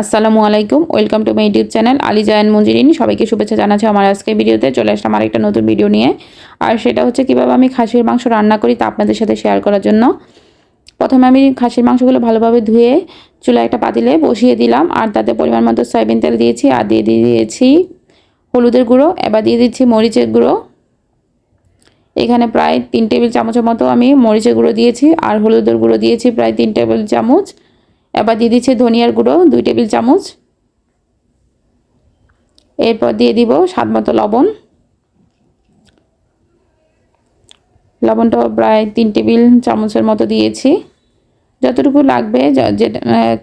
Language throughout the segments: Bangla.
আসসালামু আলাইকুম, welcome to my YouTube channel Ali Zayan Monjirin. সবাইকে শুভেচ্ছা জানাচ্ছি আমার আজকে ভিডিওতে। চলে আসলাম আরেকটা নতুন ভিডিও নিয়ে। আর সেটা হচ্ছে কীভাবে আমি খাসির মাংস রান্না করি তা আপনাদের সাথে শেয়ার করার জন্য। প্রথমে আমি খাসির মাংসগুলো ভালোভাবে ধুয়ে চুলায় একটা পাতিলে বসিয়ে দিলাম। আর তাতে পরিমাণ মতো সয়াবিন তেল দিয়েছি আর দিয়ে দিয়েছি হলুদের গুঁড়ো। এবার দিয়ে দিচ্ছি মরিচের গুঁড়ো। এখানে প্রায় তিন টেবিল চামচের মতো আমি মরিচের গুঁড়ো দিয়েছি। আর হলুদের গুঁড়ো দিয়েছি প্রায় তিন টেবিল চামচ। এবার দিয়ে দিচ্ছি ধনিয়ার গুঁড়ো, দুই টেবিল চামচ। এরপর দিয়ে দিব স্বাদ মতো লবণ। লবণটা প্রায় তিন টেবিল চামচের মতো দিয়েছি। যতটুকু লাগবে, যে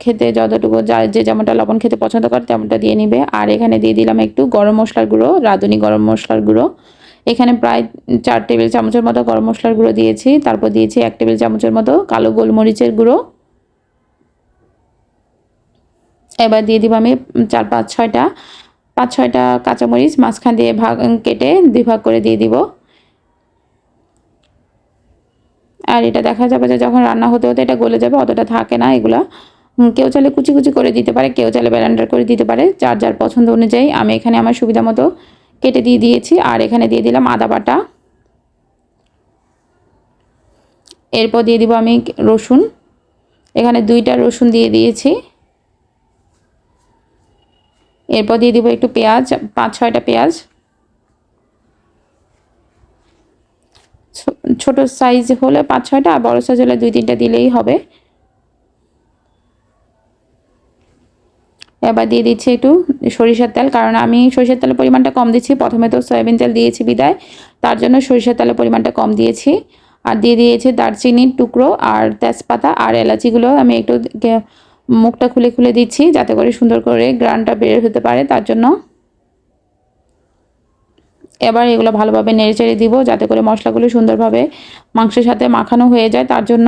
খেতে যতটুকু যা, যে যেমনটা লবণ খেতে পছন্দ করে তেমনটা দিয়ে নিবে। আর এখানে দিয়ে দিলাম একটু গরম মশলার গুঁড়ো, রাঁধুনি গরম মশলার গুঁড়ো। এখানে প্রায় চার টেবিল চামচের মতো গরম মশলার গুঁড়ো দিয়েছি। তারপর দিয়েছি এক টেবিল চামচের মতো কালো গোলমরিচের গুঁড়ো। এবার দিয়ে দিব আমি চার, পাঁচ, ছয়টা পাঁচ, ছয়টা কাঁচামরিচ, মাঝখান দিয়ে ভাগ কেটে দুই ভাগ করে দিয়ে দিব। আর এটা দেখা যাবে যে যখন রান্না হতে হতে এটা গলে যাবে, অতটা থাকে না এগুলা। কেউ চাইলে কুচি কুচি করে দিতে পারে, কেউ চাইলে ব্যালেন্ডার করে দিতে পারে, যার যার পছন্দ অনুযায়ী। আমি এখানে আমার সুবিধা মতো কেটে দিয়ে দিয়েছি, আর এখানে দিয়ে দিলাম আদা বাটা। এরপর দিয়ে দিব আমি রসুন। এখানে দুইটা রসুন দিয়ে দিয়েছি। এরপর দিয়ে দিব একটু পেঁয়াজ, পাঁচ, ছয়টা পেঁয়াজ। ছোট সাইজ হলে পাঁচ, ছয়টা, আর বড় সাইজ হলে দুই, তিনটা দিলেই হবে। এবার দিয়ে দিচ্ছি একটু সরিষার তেল, কারণ আমি সরিষার তেলের পরিমাণটা কম দিচ্ছি। প্রথমে তো সয়াবিন তেল দিয়েছি বিদায়, তার জন্য সরিষার তেলের পরিমাণটা কম দিয়েছি। আর দিয়ে দিয়েছি দারচিনির টুকরো আর তেজপাতা আর এলাচিগুলো আমি একটু মুখটা খুলে খুলে দিচ্ছি যাতে করে সুন্দর করে গ্রানটা বের হতে পারে, তার জন্য এবার এগুলো ভালোভাবে নেড়ে চেড়ে দিব যাতে করে মশলাগুলো সুন্দরভাবে মাংসের সাথে মাখানো হয়ে যায়, তার জন্য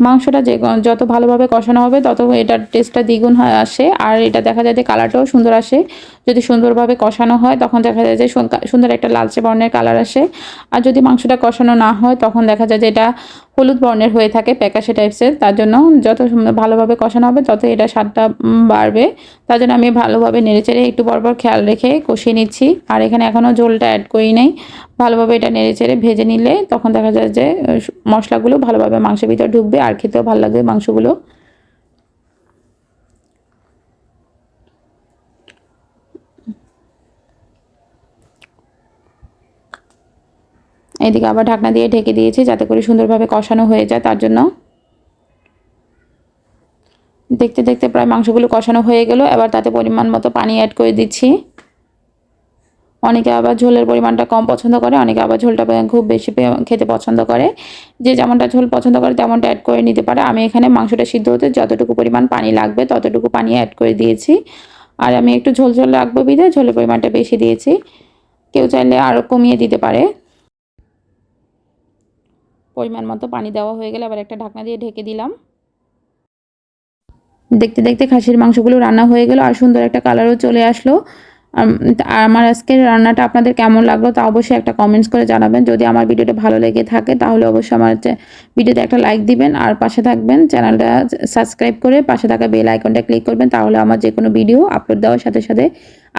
মাংসটা যে যত ভালোভাবে কষানো হবে, তত এটার টেস্টটা দ্বিগুণ হয় আসে। আর এটা দেখা যায় যে কালারটাও সুন্দর আসে। যদি সুন্দরভাবে কষানো হয়, তখন দেখা যায় যে সুন্দর একটা লালচে বর্ণের কালার আসে। আর যদি মাংসটা কষানো না হয়, তখন দেখা যায় যে এটা হলুদ বর্ণের হয়ে থাকে প্যাকাশে টাইপসের, তার জন্য যত ভালোভাবে কষানো হবে, তত এটা স্বাদটা বাড়বে। তার জন্য আমি ভালোভাবে নেড়েচেড়ে একটু পরপর খেয়াল রেখে কষিয়ে নিচ্ছি। আর এখানে এখনও ঝোলটা অ্যাড করি নেই। ভালোভাবে এটা নেড়েচেড়ে ভেজে নিলে তখন দেখা যায় যে মশলাগুলো ভালোভাবে মাংসের ভিতরে ঢুকবে, আর খেতেও ভালো লাগবে মাংসগুলো। এদিকে আবার ঢাকনা দিয়ে ঢেকে দিয়েছি যাতে করে সুন্দরভাবে কষানো হয়ে যায়, তার জন্য। দেখতে দেখতে প্রায় মাংসগুলো কষানো হয়ে গেল, এবার তাতে পরিমাণ মতো পানি অ্যাড করে দিচ্ছি। অনেকে আবার ঝোলের পরিমাণটা কম পছন্দ করে, অনেকে আবার ঝোলটা খুব বেশি খেতে পছন্দ করে। যে যেমনটা ঝোল পছন্দ করে তেমনটা অ্যাড করে নিতে পারে। আমি এখানে মাংসটা সিদ্ধ হতে যতটুকু পরিমাণ পানি লাগবে ততটুকু পানি অ্যাড করে দিয়েছি। আর আমি একটু ঝোল ঝোল রাখব বিধায় ঝোলের পরিমাণটা বেশি দিয়েছি। কেউ চাইলে আরও কমিয়ে দিতে পারে। পরিমাণ মতো পানি দেওয়া হয়ে গেলে আবার একটা ঢাকনা দিয়ে ঢেকে দিলাম। দেখতে দেখতে খাসির মাংসগুলো রান্না হয়ে গেল আর সুন্দর একটা কালারও চলে আসলো। আর আমার আজকের রান্নাটা আপনাদের কেমন লাগল তা অবশ্যই একটা কমেন্টস করে জানাবেন। যদি আমার ভিডিওটা ভালো লেগে থাকে তাহলে অবশ্যই আমার ভিডিওতে একটা লাইক দিবেন আর পাশে থাকবেন চ্যানেলটা সাবস্ক্রাইব করে পাশে থাকা বেল আইকনটা ক্লিক করবেন তাহলে আমার যে কোনো ভিডিও আপলোড দেওয়ার সাথে সাথে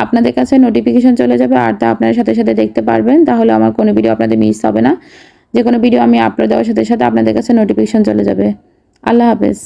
আপনাদের কাছে নোটিফিকেশন চলে যাবে আর তা আপনার সাথে সাথে দেখতে পারবেন তাহলে আমার কোনো ভিডিও আপনাদের মিস হবে না। যে কোনো ভিডিও আমি আপলোড দেওয়ার সাথে সাথে আপনাদের কাছে নোটিফিকেশন চলে যাবে। আল্লাহ হাফেজ।